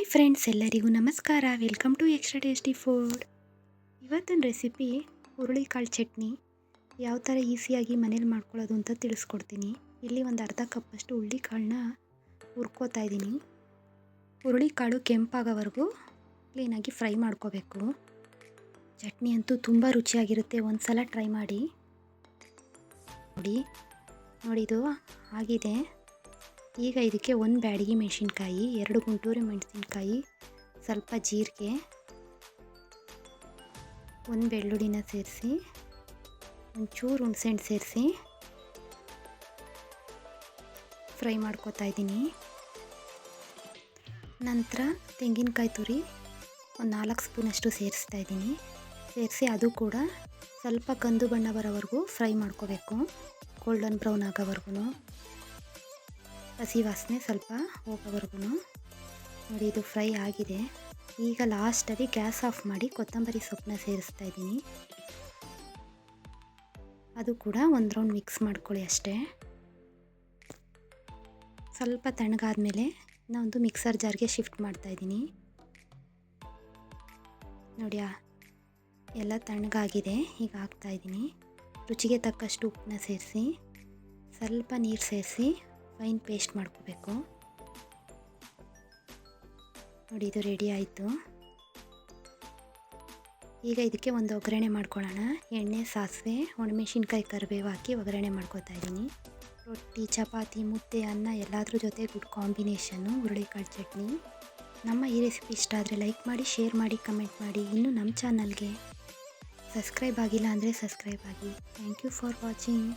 Hi friends, ಎಲ್ಲರಿಗೂ ನಮಸ್ಕಾರ. Welcome to extra tasty food ಇವತ್ತಿನ ರೆಸಿಪಿ ಹುರುಳಿಕಾಳು ಚಟ್ನಿ. ಯಾವ ಥರ ಈಸಿಯಾಗಿ ಮನೇಲಿ ಮಾಡ್ಕೊಳ್ಳೋದು ಅಂತ ತಿಳಿಸ್ಕೊಡ್ತೀನಿ. ಇಲ್ಲಿ ಒಂದು ಅರ್ಧ ಕಪ್ಪಷ್ಟು ಹುರುಳಿಕಾಳನ್ನ ಹುರ್ಕೋತಾ ಇದ್ದೀನಿ. ಹುರುಳಿಕಾಳು ಕೆಂಪಾಗೋವರೆಗೂ ಕ್ಲೀನಾಗಿ ಫ್ರೈ ಮಾಡ್ಕೋಬೇಕು. ಚಟ್ನಿ ಅಂತೂ ತುಂಬ ರುಚಿಯಾಗಿರುತ್ತೆ. ಒಂದು ಸಲ ಟ್ರೈ ಮಾಡಿ. ನೋಡಿ. ನೋಡಿದು ಆಗಿದೆ. ಈಗ ಇದಕ್ಕೆ ಒಂದು ಬ್ಯಾಡಗಿ ಮೆಣಸಿನ್ಕಾಯಿ, ಎರಡು ಗುಂಟೂರು ಮೆಣಸಿನ್ಕಾಯಿ, ಸ್ವಲ್ಪ ಜೀರಿಗೆ, ಒಂದು ಬೆಳ್ಳುಳ್ಳಿನ ಸೇರಿಸಿ, ಒಂಚೂರು ಹುಣಸೆಹಣ್ಣು ಸೇರಿಸಿ ಫ್ರೈ ಮಾಡ್ಕೊತಾ ಇದ್ದೀನಿ. ನಂತರ ತೆಂಗಿನಕಾಯಿ ತುರಿ ಒಂದು ನಾಲ್ಕು ಸ್ಪೂನಷ್ಟು ಸೇರಿಸ್ತಾ ಇದ್ದೀನಿ. ಸೇರಿಸಿ ಅದು ಕೂಡ ಸ್ವಲ್ಪ ಕಂದು ಬಣ್ಣ ಬರೋವರೆಗೂ ಫ್ರೈ ಮಾಡ್ಕೋಬೇಕು, ಗೋಲ್ಡನ್ ಬ್ರೌನ್ ಆಗೋವರೆಗೂ. ಹಸಿ ವಾಸನೆ ಸ್ವಲ್ಪ ಹೋಗೋವರೆಗೂ. ನೋಡಿ, ಇದು ಫ್ರೈ ಆಗಿದೆ. ಈಗ ಲಾಸ್ಟಲ್ಲಿ ಗ್ಯಾಸ್ ಆಫ್ ಮಾಡಿ ಕೊತ್ತಂಬರಿ ಸೊಪ್ಪನ್ನ ಸೇರಿಸ್ತಾ ಇದ್ದೀನಿ. ಅದು ಕೂಡ ಒಂದು ರೌಂಡ್ ಮಿಕ್ಸ್ ಮಾಡ್ಕೊಳ್ಳಿ ಅಷ್ಟೇ. ಸ್ವಲ್ಪ ತಣ್ಣಗಾದ್ಮೇಲೆ ಒಂದು ಮಿಕ್ಸರ್ ಜಾರ್ಗೆ ಶಿಫ್ಟ್ ಮಾಡ್ತಾ ಇದ್ದೀನಿ. ನೋಡಿ ಎಲ್ಲ ತಣ್ಣಗಾಗಿದೆ. ಈಗ ಹಾಕ್ತಾಯಿದ್ದೀನಿ ರುಚಿಗೆ ತಕ್ಕಷ್ಟು ಉಪ್ಪನ್ನ ಸೇರಿಸಿ, ಸ್ವಲ್ಪ ನೀರು ಸೇರಿಸಿ ಫೈನ್ ಪೇಸ್ಟ್ ಮಾಡ್ಕೋಬೇಕು. ನೋಡಿ, ಇದು ರೆಡಿ ಆಯಿತು. ಈಗ ಇದಕ್ಕೆ ಒಂದು ಒಗ್ಗರಣೆ ಮಾಡ್ಕೊಳ್ಳೋಣ. ಎಣ್ಣೆ, ಸಾಸಿವೆ ಒಣಮೆಣಸಿನ್ಕಾಯಿ ಕರಿಬೇವು ಹಾಕಿ ಒಗ್ಗರಣೆ ಮಾಡ್ಕೋತಾ ಇದ್ದೀನಿ. ರೊಟ್ಟಿ, ಚಪಾತಿ, ಮುದ್ದೆ, ಅನ್ನ ಎಲ್ಲದ್ರ ಜೊತೆ ಗುಡ್ ಕಾಂಬಿನೇಷನ್ನು ಹುರುಳಿಕಾಳು ಚಟ್ನಿ. ನಮ್ಮ ಈ ರೆಸಿಪಿ ಇಷ್ಟ ಆದರೆ ಲೈಕ್ ಮಾಡಿ, ಶೇರ್ ಮಾಡಿ, ಕಮೆಂಟ್ ಮಾಡಿ. ಇನ್ನು ನಮ್ಮ ಚಾನಲ್ಗೆ ಸಬ್ಸ್ಕ್ರೈಬ್ ಆಗಿಲ್ಲ ಅಂದರೆ ಸಬ್ಸ್ಕ್ರೈಬ್ ಆಗಿ. Thank you for watching.